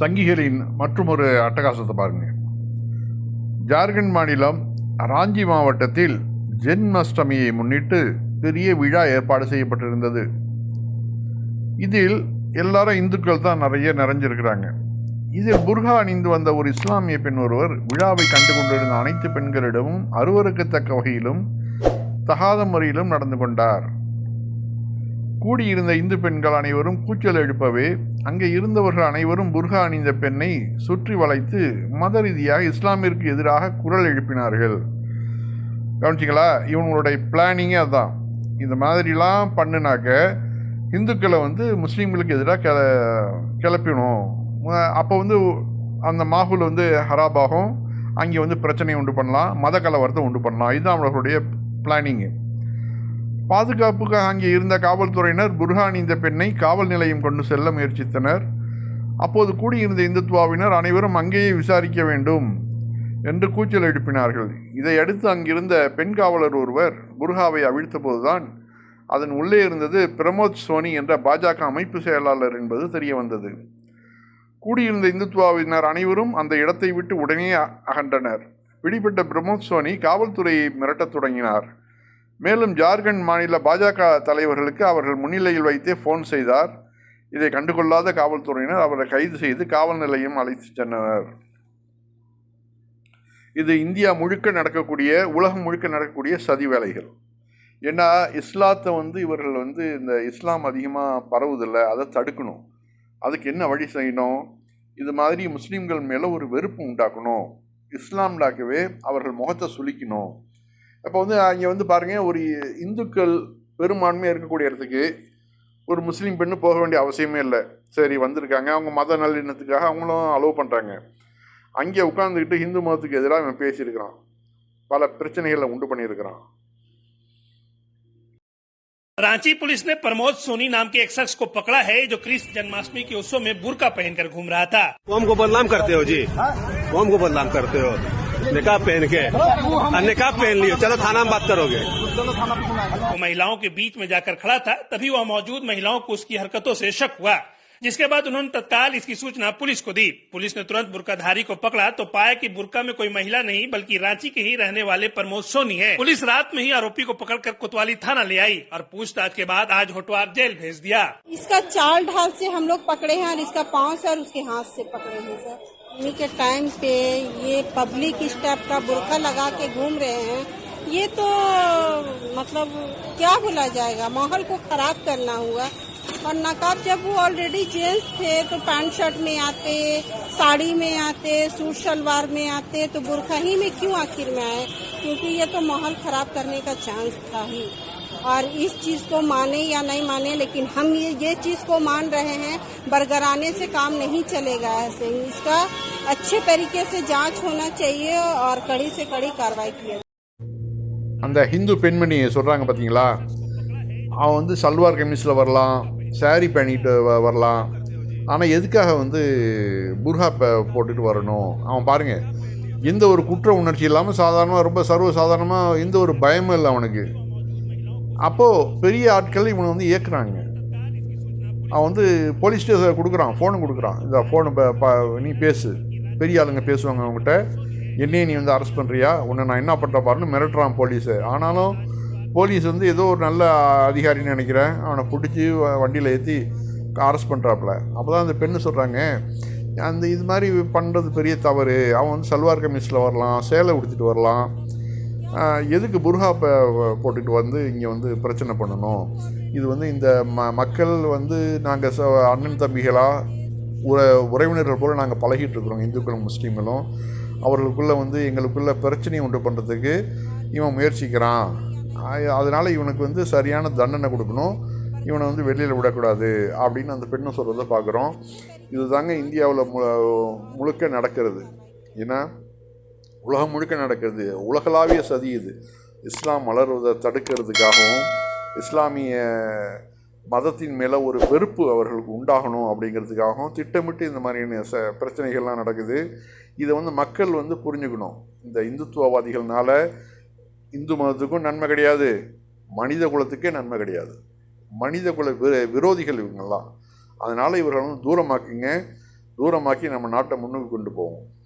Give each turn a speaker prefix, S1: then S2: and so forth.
S1: சங்கிகளின் மற்றுமொரு அட்டகாசத்தை பாருங்க. ஜார்க்கண்ட் மாநிலம் ராஞ்சி மாவட்டத்தில் ஜென்மாஷ்டமியை முன்னிட்டு பெரிய விழா ஏற்பாடு செய்யப்பட்டிருந்தது. இதில் எல்லாரும் இந்துக்கள் தான் நிறைய நிறைஞ்சிருக்கிறாங்க. இதில் புர்கா அணிந்து வந்த ஒரு இஸ்லாமிய பெண் ஒருவர் விழாவை கண்டு கொண்டிருந்த அனைத்து பெண்களிடமும் அருவருக்கத்தக்க வகையிலும் தகாத முறையிலும் நடந்து கொண்டார். கூடியிருந்த இந்து பெண்கள் அனைவரும் கூச்சல் எழுப்பவே அங்கே இருந்தவர்கள் அனைவரும் புர்கா அணிந்த பெண்ணை சுற்றி வளைத்து மத ரீதியாக இஸ்லாமிற்கு எதிராக குரல் எழுப்பினார்கள். கவனிச்சிங்களா? இவங்களுடைய பிளானிங்கே அதுதான் இந்த மாதிரிலாம் பண்ணுனாக்க இந்துக்களை வந்து முஸ்லீம்களுக்கு எதிராக கிள கிளப்பிடணும். அப்போ வந்து அந்த மாகுல் வந்து ஹராபாகும். அங்கே வந்து பிரச்சனையை உண்டு பண்ணலாம். மத கலவரத்தை உண்டு பண்ணலாம். இதுதான் அவர்களுடைய பிளானிங்கு. பாதுகாப்புக்காக அங்கே இருந்த காவல்துறையினர் புர்ஹான் இந்த பெண்ணை காவல் நிலையம் கொண்டு செல்ல முயற்சித்தனர். அப்போது கூடியிருந்த இந்துத்துவாவினர் அனைவரும் அங்கேயே விசாரிக்க வேண்டும் என்று கூச்சல் எழுப்பினார்கள். இதையடுத்து அங்கிருந்த பெண் காவலர் ஒருவர் புர்ஹாவை அவிழ்த்தபோதுதான் அதன் உள்ளே இருந்தது பிரமோத் சோனி என்ற பாஜக அமைப்பு செயலாளர் என்பது தெரிய வந்தது. கூடியிருந்த இந்துத்துவாவினர் அனைவரும் அந்த இடத்தை விட்டு உடனே அகன்றனர். பிடிபட்ட பிரமோத் சோனி காவல்துறையை மிரட்டத் தொடங்கினார். மேலும் ஜார்க்கண்ட் மாநில பாஜக தலைவர்களுக்கு அவர்கள் முன்னிலையில் வைத்தே ஃபோன் செய்தார். இதை கண்டுகொள்ளாத காவல்துறையினர் அவரை கைது செய்து காவல் நிலையம் அழைத்துச் சென்றனர். இது இந்தியா முழுக்க நடக்கக்கூடிய உலகம் முழுக்க நடக்கக்கூடிய சதி வேலைகள். ஏன்னா இஸ்லாத்தை வந்து இவர்கள் வந்து இந்த இஸ்லாம் அதிகமாக பரவுதில்லை அதை தடுக்கணும். அதுக்கு என்ன வழி செய்யணும்? இது மாதிரி முஸ்லீம்கள் மேலே ஒரு வெறுப்பு உண்டாக்கணும். இஸ்லாம்லாக்கவே அவர்கள் முகத்தை சுளிக்கணும். அப்போ வந்து அங்கே வந்து பாருங்கள் ஒரு இந்துக்கள் பெரும்பான்மையாக இருக்கக்கூடிய இடத்துக்கு ஒரு முஸ்லீம் பெண்ணு போக வேண்டிய அவசியமே இல்லை சரி வந்திருக்காங்க அவங்க மத நல்லெண்ணத்துக்காக அவங்களும் அலோவ் பண்ணுறாங்க அங்கே உட்காந்துக்கிட்டு ஹிந்து மதத்துக்கு எதிராக இவன் பேசியிருக்கிறான் பல பிரச்சனைகளை உண்டு பண்ணியிருக்கிறான்
S2: रांची पुलिस ने प्रमोद सोनी नाम के एक शख्स को पकड़ा है जो कृष्ण जन्माष्टमी के उत्सव में बुरका पहनकर घूम रहा था
S3: कौम को बदनाम करते हो जी कौम को बदनाम करते हो निकाब पहन के। और निकाब पहन लियो चलो थाना में बात करोगे।
S2: वो महिलाओं के बीच में जाकर खड़ा था तभी वह मौजूद महिलाओं को उसकी हरकतों से शक हुआ जिसके बाद उन्होंने तत्काल इसकी सूचना पुलिस को दी। पुलिस ने तुरंत बुरकाधारी को पकड़ा तो पाया कि बुरका में कोई महिला नहीं बल्कि रांची के ही रहने वाले प्रमोद सोनी है। पुलिस रात में ही आरोपी को पकड़कर कोतवाली थाना ले आई और पूछताछ के बाद आज होटवार जेल भेज दिया।
S4: इसका चाल ढाल से हम लोग पकड़े हैं और इसका पाँव से और उसके हाथ से पकड़े हैं सर। इन्हीं के टाइम पे ये पब्लिक टाइप का बुरखा लगा के घूम रहे हैं। ये तो मतलब क्या बोला जाएगा? माहौल को खराब करना हुआ। और नकाब जब वो ऑलरेडी जेंट्स थे तो पैंट शर्ट में आते, साड़ी में आते सूट शलवार में आते तो बुरखा ही में क्यों आखिर में आए? क्योंकि ये तो माहौल खराब करने का चांस था ही। और इस चीज को माने या नहीं माने लेकिन हम ये ये चीज को मान रहे हैं बरगराने से काम नहीं चलेगा ऐसे इसका अच्छे तरीके से जांच होना चाहिए और कड़ी से कड़ी कार्रवाई की जाए
S1: அந்த ஹிந்து பெண்மணி சொல்கிறாங்க பார்த்தீங்களா அவன் வந்து சல்வார் கமிஸில் வரலாம் saree பண்ணிட்டு வ- வரலாம் ஆனால் எதுக்காக வந்து புர்ஹா ப- போட்டுட்டு வரணும் அவன் பாருங்க எந்த ஒரு குற்ற உணர்ச்சி இல்லாமல் சாதாரணமாக ரொம்ப சர்வ சாதாரணமாக எந்த ஒரு பயமும் இல்லை அவனுக்கு அப்போது பெரிய ஆட்கள் இவனை வந்து இயக்குறாங்க. அவன் வந்து போலீஸ் ஸ்டேஷன் கொடுக்குறான் ஃபோனு கொடுக்குறான். இந்த ஃபோனு நீ பேசு. பெரிய ஆளுங்க பேசுவாங்க அவங்ககிட்ட. என்னையே நீ வந்து அரெஸ்ட் பண்ணுறியா உன்னை நான் என்ன பண்ணுற பாருன்னு மிரட்டுறான் போலீஸு ஆனாலும் போலீஸ் வந்து ஏதோ ஒரு நல்ல அதிகாரின்னு நினைக்கிறேன். அவனை பிடிச்சி வண்டியில் ஏற்றி அரெஸ்ட் பண்ணுறாப்புல அப்போ தான் அந்த பெண்ணு சொல்கிறாங்க அந்த இது மாதிரி பண்ணுறது பெரிய தவறு. அவன் வந்து சல்வார் கமிஸில் வரலாம் சேலை உடுத்திட்டு வரலாம். எதுக்கு புர்ஹா போட்டுட்டு வந்து இங்கே வந்து பிரச்சனை பண்ணணும்? இது வந்து இந்த ம மக்கள் வந்து நாங்கள் ச அண்ணன் தம்பிகளாக உற உறவினர்கள் போல் நாங்கள் பழகிட்டு இருக்கிறோம் இந்துக்களும் முஸ்லீம்களும். அவர்களுக்குள்ளே வந்து எங்களுக்குள்ள பிரச்சனையை உண்டு பண்ணுறதுக்கு இவன் முயற்சிக்கிறான். அதனால் இவனுக்கு வந்து சரியான தண்டனை கொடுக்கணும். இவனை வந்து வெளியில் விடக்கூடாது அப்படின்னு அந்த பெண்ணை சொல்கிறத பார்க்குறோம் இது தாங்க இந்தியாவில் மு முழுக்க நடக்கிறது. ஏன்னா உலகம் முழுக்க நடக்கிறது. உலகளாவிய சதி இது. இஸ்லாம் வளர்வதை தடுக்கிறதுக்காகவும் இஸ்லாமிய மதத்தின் மேலே ஒரு வெறுப்பு அவர்களுக்கு உண்டாகணும் அப்படிங்கிறதுக்காகவும் திட்டமிட்டு இந்த மாதிரியான ச பிரச்சனைகள்லாம் நடக்குது. இதை வந்து மக்கள் வந்து புரிஞ்சுக்கணும். இந்த இந்துத்துவவாதிகள்னால இந்து மதத்துக்கும் நன்மை கிடையாது மனித குலத்துக்கே நன்மை கிடையாது. மனித குல வி- விரோதிகள் இவங்கெல்லாம். அதனால் இவர்கள் வந்து தூரமாக்குங்க. தூரமாக்கி நம்ம நாட்டை முன்னுக்கு கொண்டு போவோம்.